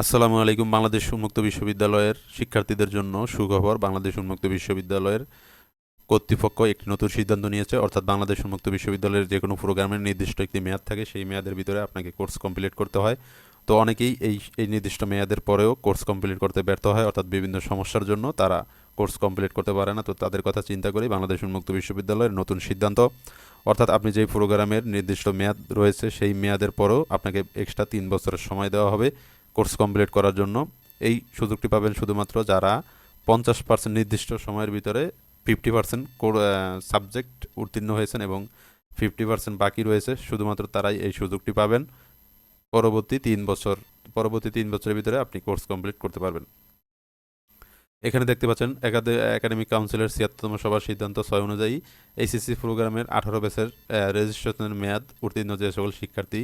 আসসালামু আলাইকুম, বাংলাদেশ উন্মুক্ত বিশ্ববিদ্যালয়ের শিক্ষার্থীদের জন্য সুখবর। বাংলাদেশ উন্মুক্ত বিশ্ববিদ্যালয়ের কর্তৃপক্ষ একটি নতুন সিদ্ধান্ত নিয়েছে, অর্থাৎ বাংলাদেশ উন্মুক্ত বিশ্ববিদ্যালয়ের যে কোনো প্রোগ্রামের নির্দিষ্ট একটি মেয়াদ থাকে, সেই মেয়াদের ভিতরে আপনাকে কোর্স কমপ্লিট করতে হয়। তো অনেকেই এই এই নির্দিষ্ট মেয়াদের পরেও কোর্স কমপ্লিট করতে ব্যর্থ হয়, অর্থাৎ বিভিন্ন সমস্যার জন্য তারা কোর্স কমপ্লিট করতে পারে না। তো তাদের কথা চিন্তা করেই বাংলাদেশ উন্মুক্ত বিশ্ববিদ্যালয়ের নতুন সিদ্ধান্ত, অর্থাৎ আপনি যেই প্রোগ্রামের নির্দিষ্ট মেয়াদ রয়েছে, সেই মেয়াদের পরেও আপনাকে এক্সট্রা তিন বছরের সময় দেওয়া হবে। কোর্স কমপ্লিট করার জন্য। এই সুযোগটি পাবেন শুধুমাত্র যারা পঞ্চাশ পার্সেন্ট নির্দিষ্ট সময়ের ভিতরে ফিফটি পার্সেন্ট সাবজেক্ট উত্তীর্ণ হয়েছেন এবং ফিফটি পার্সেন্ট বাকি রয়েছে, শুধুমাত্র তারাই এই সুযোগটি পাবেন। পরবর্তী তিন বছর, পরবর্তী তিন বছরের ভিতরে আপনি কোর্স কমপ্লিট করতে পারবেন। এখানে দেখতে পাচ্ছেন একাডেমিক কাউন্সিলের ছিয়াত্তরতম সভার সিদ্ধান্ত ছয় অনুযায়ী এইচএসসি প্রোগ্রামের আঠারো ব্যাচের রেজিস্ট্রেশনের মেয়াদ উত্তীর্ণ যে সকল শিক্ষার্থী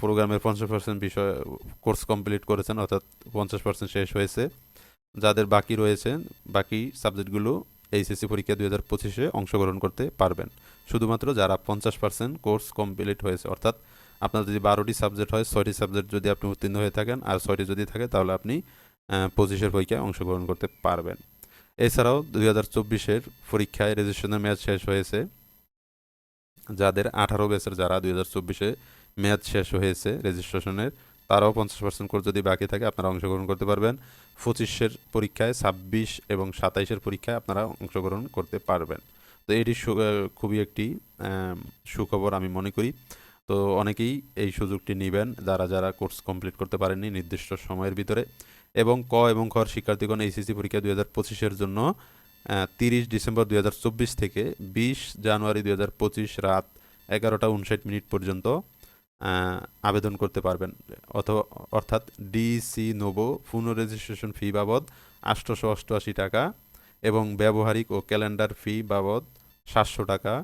প্রোগ্রামের পঞ্চাশ পার্সেন্ট বিষয় কোর্স কমপ্লিট করেছেন, অর্থাৎ পঞ্চাশ পার্সেন্ট শেষ হয়েছে। যাদের বাকি রয়েছে, বাকি সাবজেক্টগুলো এইচএসসি পরীক্ষা দুই হাজার পঁচিশে অংশগ্রহণ করতে পারবেন। শুধুমাত্র যারা পঞ্চাশ পার্সেন্ট কোর্স কমপ্লিট হয়েছে, অর্থাৎ আপনার যদি বারোটি সাবজেক্ট হয়, ছয়টি সাবজেক্ট যদি আপনি উত্তীর্ণ হয়ে থাকেন, আর ছয়টি যদি থাকে, তাহলে আপনি পঁচিশের পরীক্ষায় অংশগ্রহণ করতে পারবেন। এছাড়াও দুই হাজার চব্বিশের পরীক্ষায় রেজিস্ট্রেশনের মেয়াদ শেষ হয়েছে। যাদের আঠারো ব্যাচের যারা দুই হাজার চব্বিশে মেয়াদ শেষ হয়েছে রেজিস্ট্রেশনের, তারাও পঞ্চাশ পার্সেন্ট করে যদি বাকি থাকে আপনারা অংশগ্রহণ করতে পারবেন। পঁচিশের পরীক্ষায়, ছাব্বিশ এবং সাতাইশের পরীক্ষায় আপনারা অংশগ্রহণ করতে পারবেন। তো এটি খুবই একটি সুখবর আমি মনে করি। তো অনেকেই এই সুযোগটি নেবেন যারা যারা কোর্স কমপ্লিট করতে পারেননি নির্দিষ্ট সময়ের ভিতরে এবং ক এবং খর শিক্ষার্থীগণ এইচএসসি পরীক্ষা দুই হাজার পঁচিশের জন্য তিরিশ ডিসেম্বর দুই হাজার চব্বিশ থেকে বিশ জানুয়ারি দুই হাজার পঁচিশ রাত এগারোটা উনষাট মিনিট পর্যন্ত আবেদন করতে পারবেন। অথবা অর্থাৎ ডিসি নোভো পুনঃ রেজিস্ট্রেশন ফি বাবদ আটশোশো অষ্টআশি টাকা এবং ব্যবহারিক ও ক্যালেন্ডার ফি বাবদ সাতশো টাকা।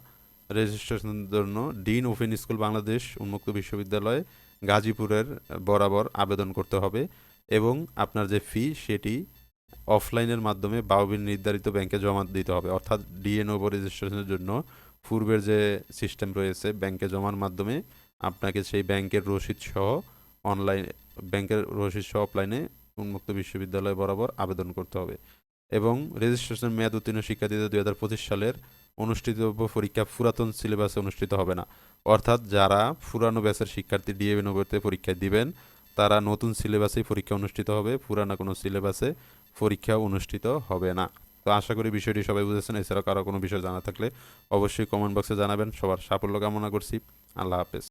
রেজিস্ট্রেশনের জন্য ডিন ওপেন স্কুল বাংলাদেশ উন্মুক্ত বিশ্ববিদ্যালয় গাজীপুরের বরাবর আবেদন করতে হবে এবং আপনার যে ফি সেটি অফলাইনের মাধ্যমে বাউবিল নির্ধারিত ব্যাংকে জমা দিতে হবে। অর্থাৎ ডিএনও রেজিস্ট্রেশনের জন্য পূর্বের যে সিস্টেম রয়েছে ব্যাংকে জমার মাধ্যমে আপনাকে সেই ব্যাংকের রসিদ সহ অনলাইন, ব্যাংকের রসিদ সহ অফলাইনে উন্মুক্ত বিশ্ববিদ্যালয় বরাবর আবেদন করতে হবে এবং রেজিস্ট্রেশন মেয়াদ উত্তীর্ণ শিক্ষার্থীদের দুই হাজার পঁচিশ সালের অনুষ্ঠিতব্য পরীক্ষা পুরাতন সিলেবাসে অনুষ্ঠিত হবে না। অর্থাৎ যারা পুরানো ব্যাচের শিক্ষার্থী ডিএবি নগরতে পরীক্ষা দিবেন, তারা নতুন সিলেবাসেই পরীক্ষা অনুষ্ঠিত হবে, পুরানো কোনো সিলেবাসে পরীক্ষা অনুষ্ঠিত হবে না। তো আশা করি বিষয়টি সবাই বুঝেছেন, এছাড়াও কারও কোনো বিষয় জানা থাকলে অবশ্যই কমেন্ট বক্সে জানাবেন। সবার সাফল্য কামনা করছি। আল্লাহ হাফেজ।